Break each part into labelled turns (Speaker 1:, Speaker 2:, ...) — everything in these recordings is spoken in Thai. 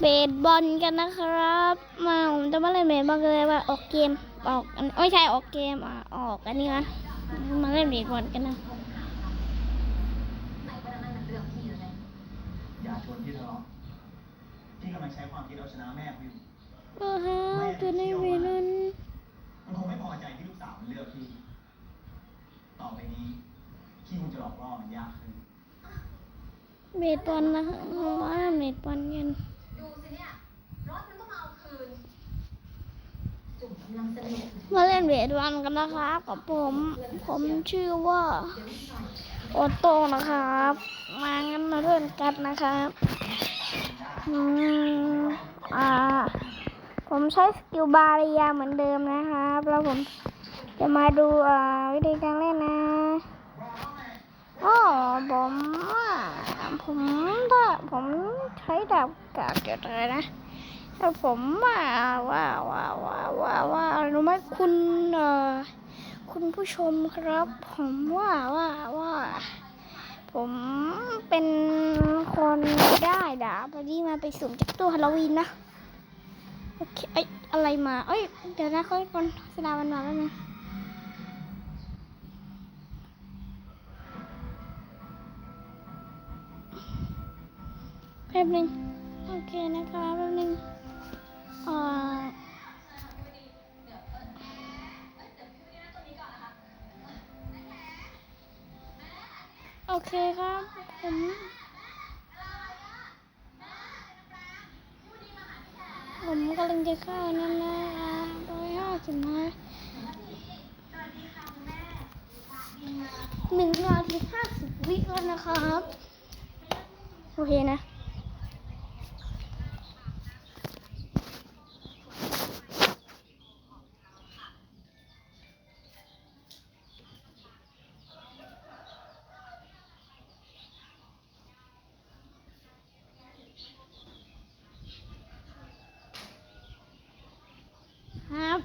Speaker 1: เบสบอลกันนะครับ มาผมจะมาเล่นเบสบอลกันเลยว่าออกเกมออกอันไม่ใช่ออกเกมอะออกอันนี้นะมาเล่นเบสบอลกันนะ
Speaker 2: อย่าชวนพี่ทะเลาะพี่กำลังใช้ความคิดเอาชนะแม่คุณอยู่
Speaker 1: โอ้โหตัวในเวนัน
Speaker 2: มันคงไม่พอใจที่ลูกสาวมันเลือกพี่ ต่อไปนี้พี่คงจะหลอกล่อมันยากขึ้น
Speaker 1: เบสบอลนะครับผมว่าเบสบอลกัน
Speaker 3: ดูสิเนี่ย รถมันก็มาเอาคืน จุ่มกำลังสนุก
Speaker 1: มาเล่นเบสบอลกันนะครับกับผม ผมชื่อว่าโอโต้นะครับ มางั้นมาเล่นกันนะครับอืมอ่า ผมใช้สกิลบาริยาเหมือนเดิมนะครับ แล้วผมจะมาดูอ่าวิธีการเล่นนะอ๋อผมผมถ้าผมใช้ดาบกากเกิดอะไรนะ ถ้าผมว่าว่าว่าว่าว่าว่ารู้ไหมคุณเอ่อคุณผู้ชมครับ ผมว่าว่าว่า ผมเป็นคนได้ดาบพอดีมาไปสุ่มจากตู้ฮาโลวีนนะโอเคเอ้อะไรมา เอ้ย เดี๋ยวนะค่อยก่อนสลามันมาแล้วนะแป๊บนึงโอเคนะคะแป๊บนึง อ่าโอเคครับผมผมกำลังจะเข้านั่นนะร้อยห้าสิบห้าหนึ่งนาทีห้าสิบวิแล้วนะครับ โอเคนะ ครับ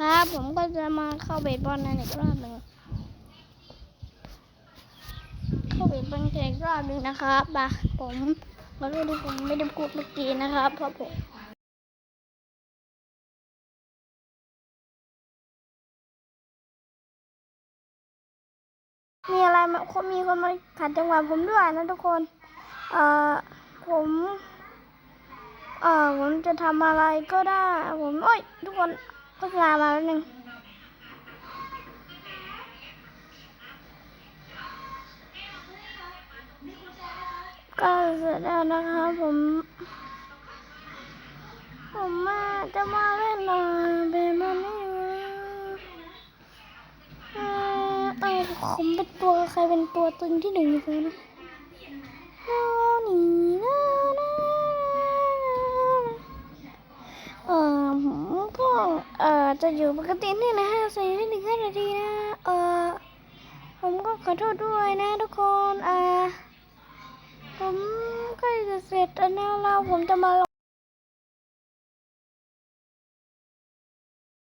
Speaker 1: ครับผมก็จะมาเข้าเบสบอลนั่นอีกรอบหนึ่งเข้าเบสบอลกันอีกรอบหนึ่งนะครับมาผมขอโทษที่ผมไม่ได้พูดเมื่อกี้นะครับเพราะผมมีอะไรมาคมีคนมาขัดจังหวะผมด้วยนะทุกคน เอ่อ ผม เอ่อ ผมจะทำอะไรก็ได้ ผม โอ้ย ทุกคน โฆษณามาแล้วหนึ่งก็เสร็จแล้วนะครับผม ผมมาจะมาเล่นหน่อยเป็นมันนี่เออเออผมเป็นตัวใครเป็นตัวตึงที่หนึ่งเลยนะนี่นานา เออผมก็เอ่อจะอยู่ปกตินี่นะฮะสี่ที่หนึ่งห้านาทีนะเออผมก็ขอโทษด้วยนะทุกคนเออผมใกล้จะเสร็จแล้วเราผมจะมาลอง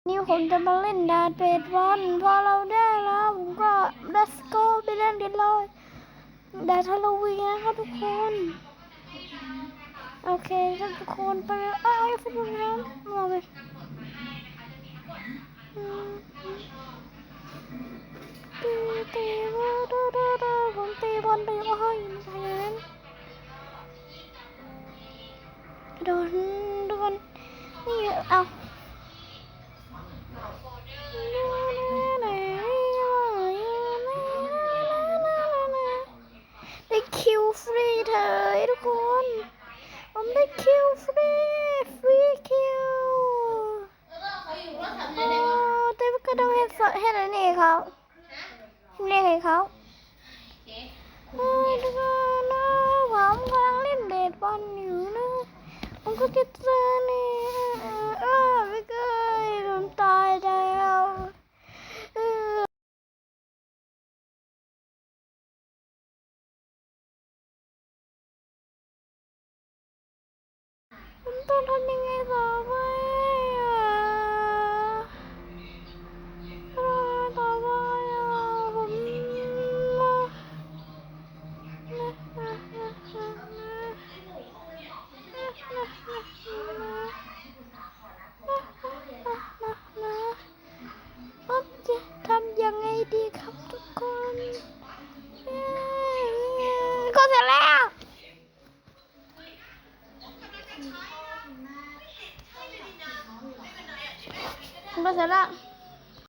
Speaker 1: นี่ผมจะมาเล่นดาเบดวันพอเราได้แล้ว ผมก็ let's go ไปเล่นกันเลยดาดฮาโลวีนะครับทุกคน โอเคครับทุกคนไปเลยเอ้ยฟุตบอลน้ำมาเลยตีตีว่าดูดูดูผมตีบอลไปโอ้ยไม่ใช่อย่างนั้นโดนโดนนี่เอาได้คิวฟรีเถอทุกคน ผมได้คิวฟรีฟรีคิวโอ้แต่ก็ต้องให้สให้อะไรนี่เขาเรียกให้เขาเฮ้ยทุกคนนะผมกำลังเล่นเบสบอลอยู่นะผมก็จะเจอ ต้องทำยังไงต่อไปอะต่อไปอะผมมาผมจะทำยังไงดีครับทุ
Speaker 3: กคนก็เสร็จแล้ว กดเสร็จแล้ว